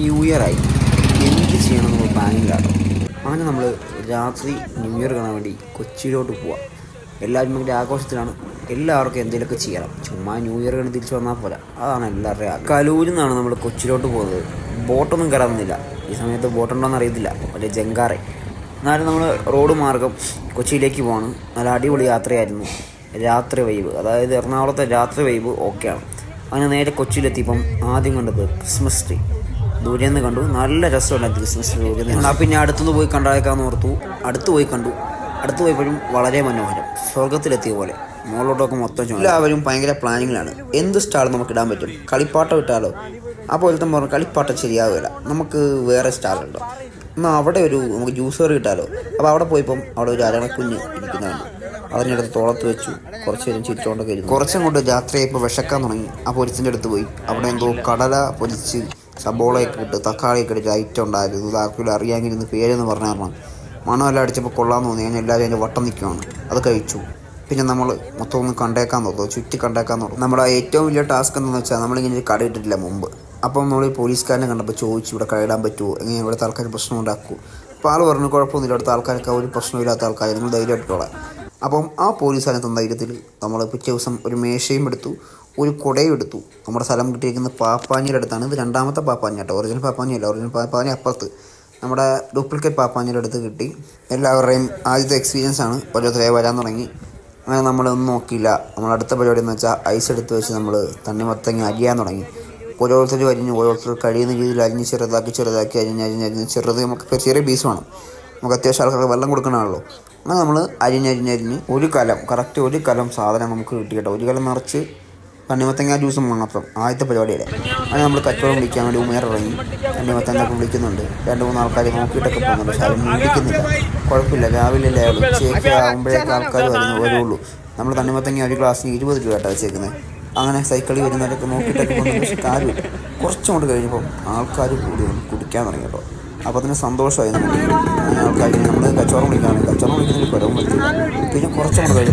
New year ആയി. എന്ത് ചെയ്യണം എന്നുള്ള പ്ലാനിങ്ങിലാണ് അങ്ങനെ നമ്മൾ രാത്രി ന്യൂ ഇയർ കാണാൻ വേണ്ടി കൊച്ചിയിലോട്ട് പോവാം. എല്ലാവരും ഭയങ്കര ആഘോഷത്തിലാണ്. എല്ലാവർക്കും എന്തെങ്കിലുമൊക്കെ ചെയ്യണം. ചുമ്മാ ന്യൂ ഇയർ കണ്ട് തിരിച്ചു വന്നാൽ പോലെ അതാണ് എല്ലാവരുടെയും കലൂരിൽ നിന്നാണ് നമ്മൾ കൊച്ചിയിലോട്ട് പോകുന്നത്. ബോട്ടൊന്നും കയറാമെന്നില്ല ഈ സമയത്ത് ബോട്ടുണ്ടോയെന്ന് അറിയത്തില്ല. വലിയ ജങ്കാറെ. എന്നാലും നമ്മൾ റോഡ് മാർഗം കൊച്ചിയിലേക്ക് പോവാണ്. നല്ല അടിപൊളി യാത്രയായിരുന്നു. രാത്രി വൈബ്. അതായത് എറണാകുളത്തെ രാത്രി വൈബ് ഓക്കെയാണ്. അങ്ങനെ നേരെ കൊച്ചിയിലെത്തിയപ്പം ആദ്യം കണ്ടത് ക്രിസ്മസ് ട്രീ. ദൂരെ നിന്ന് കണ്ടു. നല്ല രസമുണ്ടായിരുന്നു ക്രിസ്മസ് ദൂരെന്ന് ദൂരെ നിന്ന് പിന്നെ അടുത്തുനിന്ന് പോയി കണ്ടേക്കാന്ന് ഓർത്തു. അടുത്ത് പോയി കണ്ടു. അടുത്ത് പോയപ്പോഴും വളരെ മനോഹരം. സ്വർഗത്തിലെത്തിയ പോലെ. മുകളിലോട്ടൊക്കെ മൊത്തം ചുമ എല്ലാവരും ഭയങ്കര പ്ലാനിങ്ങിലാണ്. എന്ത് സ്റ്റാൾ നമുക്ക് ഇടാൻ പറ്റും? കളിപ്പാട്ടം ഇട്ടാലോ? ഒരുത്തം പറഞ്ഞു കളിപ്പാട്ടം ശരിയാവില്ല. നമുക്ക് വേറെ സ്റ്റാളുണ്ടോ. എന്നാൽ അവിടെ ഒരു നമുക്ക് ജ്യൂസ് ജ്യൂസർ കിട്ടാലോ അപ്പോൾ അവിടെ പോയപ്പം അവിടെ ഒരു അരണക്കുഞ്ഞ് ഇരിക്കുന്നുണ്ട് അതിനടുത്ത് തോളത്ത് വെച്ചു. കുറച്ച് നേരം ചിരിച്ചോണ്ടൊക്കെ ഇരുന്നു. കുറച്ചും കൊണ്ട് രാത്രിയായപ്പോൾ വിശക്കാൻ തുടങ്ങി. ആ പൊരിച്ചിന്റെ അടുത്ത് പോയി. അവിടെ എന്തോ കടല പൊരിച്ച് സബോളയൊക്കെ ഇട്ട് തക്കാളിയൊക്കെ ഇട്ട് ഐറ്റം ഉണ്ടായിരുന്നു. ആർക്കും അറിയാമെങ്കിൽ പേരെന്ന് പറഞ്ഞാൽ മണമെല്ലാം അടിച്ചപ്പോൾ കൊള്ളാൻ തോന്നി. ഞാൻ എല്ലാവരും അതിന്റെ വട്ടം നിൽക്കുകയാണ് അത് കഴിച്ചു. പിന്നെ നമ്മൾ മൊത്തം ഒന്ന് കണ്ടേക്കാൻ തോന്നും ചുറ്റി കണ്ടേക്കാൻ തോന്നും നമ്മുടെ ഏറ്റവും വലിയ ടാസ്ക് എന്താണെന്ന് വെച്ചാൽ നമ്മളിങ്ങനെ ഒരു കട ഇട്ടിട്ടില്ല മുമ്പ്. അപ്പം നമ്മൾ ഈ പോലീസുകാരനെ കണ്ടപ്പോൾ ചോദിച്ചു ഇവിടെ കടയിടാൻ പറ്റുമോ? എങ്ങനെ ഇവിടുത്തെ ആൾക്കാർ പ്രശ്നം ഉണ്ടാക്കൂ. അപ്പോൾ ആൾ പറഞ്ഞു കുഴപ്പമൊന്നുമില്ല ഇവിടുത്തെ ആൾക്കാർക്ക് ഒരു പ്രശ്നമില്ലാത്ത ആൾക്കാർ നിങ്ങൾ ധൈര്യമായിട്ടുള്ള അപ്പം ആ പോലീസുകാരൻ തന്ന ധൈര്യത്തിൽ നമ്മൾ പിറ്റേ ദിവസം ഒരു മേശയും എടുത്തു. ഒരു കുടയെടുത്തു. നമ്മുടെ സ്ഥലം കിട്ടിയിരിക്കുന്ന പാപ്പാഞ്ഞിയുടെ അടുത്താണ്. ഇത് രണ്ടാമത്തെ പാപ്പാഞ്ഞ കേട്ടോ ഒറിജിനൽ പാപ്പാഞ്ഞി അല്ല ഒറിജിനൽ പാപ്പാഞ്ഞി അപ്പുറത്ത്. നമ്മുടെ ഡ്യൂപ്ലിക്കേറ്റ് പാപ്പാഞ്ഞിയുടെ അടുത്ത് കിട്ടി. എല്ലാവരുടെയും ആദ്യത്തെ എക്സ്പീരിയൻസ് ആണ്. ഓരോരുത്തരെ വരാൻ തുടങ്ങി. അങ്ങനെ നമ്മളൊന്നും നോക്കിയില്ല. നമ്മൾ അടുത്ത പരിപാടി എന്ന് വെച്ചാൽ ഐസ് എടുത്ത് വെച്ച് നമ്മൾ തണ്ണിമത്തങ്ങ അരിയാൻ തുടങ്ങി. ഓരോരുത്തർ അരിഞ്ഞ്. ഓരോരുത്തർ കഴിയുന്ന രീതിയിൽ അരിഞ്ഞ് ചെറുതാക്കി ചെറുതാക്കി അരിഞ്ഞ് അരിഞ്ഞ് അരിഞ്ഞ് ചെറുത് നമുക്ക് ചെറിയ പീസ് വേണം. നമുക്ക് അത്യാവശ്യം ആൾക്കാർക്ക് വെള്ളം കൊടുക്കണമല്ലോ അങ്ങനെ നമ്മൾ അരിഞ്ഞരിഞ്ഞരിഞ്ഞ് ഒരു കലം കറക്റ്റ് ഒരു കലം സാധനം നമുക്ക് കിട്ടി കേട്ടോ. ഒരു കലം നിറച്ച് തണ്ണിമത്തങ്ങ ജ്യൂസും മാത്രം ആദ്യത്തെ പരിപാടിയുടെ അങ്ങനെ നമ്മൾ കച്ചവടം വിളിക്കാൻ വേണ്ടി ഉമേർ ഇറങ്ങി. തണ്ണിമത്തങ്ങ വിളിക്കുന്നുണ്ട്. രണ്ട് മൂന്ന് ആൾക്കാർ നോക്കിയിട്ടൊക്കെ പോകുന്നുണ്ട്. പക്ഷേ അവരൊന്നും വിളിക്കുന്നില്ല. കുഴപ്പമില്ല. രാവിലെ അല്ലേ ഉച്ചയൊക്കെ ആകുമ്പോഴേക്ക് ആൾക്കാർ വരുന്നു. വരുള്ളൂ. നമ്മൾ കണ്ണിമത്തങ്ങ ഒരു ഗ്ലാസ്സിന് ഇരുപത് രൂപ ആയിട്ടാണ് വെച്ചേക്കുന്നത് അങ്ങനെ സൈക്കിളിൽ വരുന്നവരൊക്കെ നോക്കിയിട്ടൊക്കെ പോകുന്നുണ്ട്. പക്ഷേ കാര്യം കുറച്ചുകൊണ്ട് കഴിഞ്ഞപ്പോൾ ആൾക്കാർ കൂടി കുടിക്കാൻ തുടങ്ങി കേട്ടോ അപ്പോൾ അതിന് സന്തോഷമായി നമുക്ക് ആൾക്കാർ നമ്മൾ കച്ചവടം വിളിക്കുകയാണ് കച്ചവടം വിളിക്കുന്നതിൽ കുറവും പറ്റില്ല പിന്നെ കുറച്ചും നമ്മൾ കൂടി.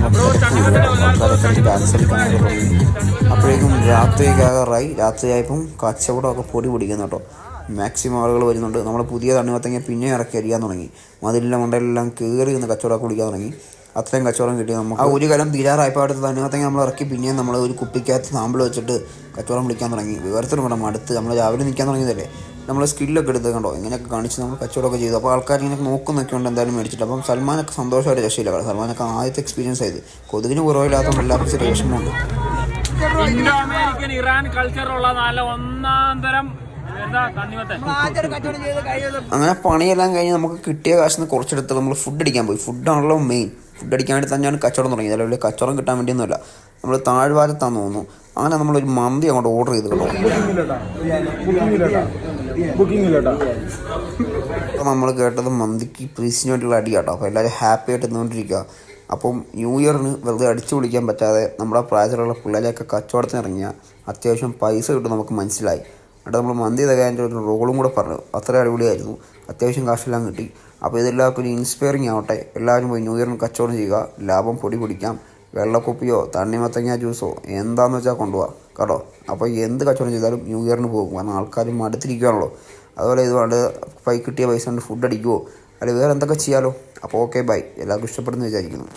ആൾക്കാരൊക്കെ ഡാൻസ് കളിക്കാനൊക്കെ തുടങ്ങി അപ്പോഴേക്കും രാത്രിയാകാറായി രാത്രിയായപ്പം കച്ചവടമൊക്കെ പൊടി പിടിക്കുന്നു കേട്ടോ. മാക്സിമം ആളുകൾ വരുന്നുണ്ട്. നമ്മൾ പുതിയ തണ്ണിമത്തങ്ങ പിന്നെ ഇറക്കി അരിയാൻ തുടങ്ങി. മതിലിന്റെ മണ്ടയിലെല്ലാം കയറി നിന്ന് കച്ചവടമൊക്കെ കുടിക്കാൻ തുടങ്ങി. അത്രയും കച്ചവടം കിട്ടി. നമുക്ക് ആ ഒരു കാലം തീരാറായപ്പോൾ അടുത്ത് തണ്ണിമത്തങ്ങ നമ്മൾ ഇറക്കി പിന്നെയും നമ്മൾ ഒരു കുപ്പിക്കകത്ത് സാമ്പിൾ വെച്ചിട്ട് കച്ചവടം വിളിക്കാൻ തുടങ്ങി. വിവരത്തിന് വേണം അടുത്ത് നമ്മൾ രാവിലെ നിൽക്കാൻ തുടങ്ങിയതല്ലേ? നമ്മൾ സ്കില്ലൊക്കെ എടുത്ത് കണ്ടോ? ഇങ്ങനെയൊക്കെ കാണിച്ച് നമ്മൾ കച്ചവടമൊക്കെ ചെയ്തു. അപ്പോൾ ആൾക്കാർ ഇങ്ങനെ നോക്കുന്നൊക്കെ ഉണ്ട് എന്തായാലും മേടിച്ചിട്ട്. അപ്പം സൽമാനൊക്കെ സന്തോഷമായിട്ട് രക്ഷയില്ല. കാരണം സൽമാനൊക്കെ ആദ്യത്തെ എക്സ്പീരിയൻസ് ആയത്. കൊതുകിന് കുറവില്ലാത്തതുകൊണ്ട് എല്ലാവർക്കും ചെറിയ വിഷമമുണ്ട്. അമേരിക്കൻ ഇറാൻ എന്താ തണ്ണിമത്തൻ അങ്ങനെ പണിയെല്ലാം കഴിഞ്ഞ് നമുക്ക് കിട്ടിയ കാശിൽ കുറച്ചെടുത്ത് നമ്മൾ ഫുഡ് അടിക്കാൻ പോയി. ഫുഡാണല്ലോ മെയിൻ ഫുഡ് അടിക്കാൻ വേണ്ടി തന്നെയാണ് കച്ചവടം തുടങ്ങിയത്. അല്ല വലിയ കച്ചവടം കിട്ടാൻ വേണ്ടിയൊന്നുമല്ല. നമ്മൾ താഴ്വാരത്താന്ന് തോന്നുന്നു. അങ്ങനെ നമ്മളൊരു മന്തി അങ്ങോട്ട് ഓർഡർ ചെയ്ത് കേട്ടോ. അപ്പോൾ നമ്മൾ കേട്ടത് മന്തിക്ക് പ്രീസിന് വേണ്ടിയുള്ള അടി കേട്ടോ അപ്പോൾ എല്ലാവരും ഹാപ്പി ആയിട്ട് നിന്നുകൊണ്ടിരിക്കുക അപ്പം ന്യൂ ഇയറിന് വെറുതെ അടിച്ചു വിളിക്കാൻ പറ്റാതെ നമ്മുടെ പ്രായത്തിലുള്ള പിള്ളേരെയൊക്കെ കച്ചവടത്തിന് ഇറങ്ങിയ അത്യാവശ്യം പൈസ കിട്ടും നമുക്ക് മനസ്സിലായി. എന്നിട്ട് നമ്മൾ മന്തി തകയാന്റെ ഒരു റോളും കൂടെ പറഞ്ഞു. അത്ര അടിപൊളിയായിരുന്നു. അത്യാവശ്യം കാശെല്ലാം കിട്ടി. അപ്പോൾ ഇതെല്ലാവർക്കും ഒരു ഇൻസ്പയറിങ് ആവട്ടെ. എല്ലാവരും പോയി ന്യൂ ഇയറിന് കച്ചവടം ചെയ്യുക. ലാഭം പൊടി പിടിക്കാം. വെള്ളക്കുപ്പിയോ തണ്ണിമത്തങ്ങ ജ്യൂസോ എന്താന്ന് വെച്ചാൽ കൊണ്ടുപോകാം കേട്ടോ? അപ്പോൾ എന്ത് കച്ചവടം ചെയ്താലും ന്യൂ ഇയറിന് പോകും. കാരണം ആൾക്കാർ മടുത്തിരിക്കുകയാണല്ലോ അതുപോലെ ഇതുകൊണ്ട് പൈ കിട്ടിയ പൈസ കൊണ്ട് ഫുഡ് അടിക്കുമോ അല്ലെങ്കിൽ വേറെ എന്തൊക്കെ ചെയ്യാമല്ലോ അപ്പോൾ ഓക്കെ ബൈ എല്ലാവർക്കും ഇഷ്ടപ്പെടുന്നു വിചാരിക്കുന്നു.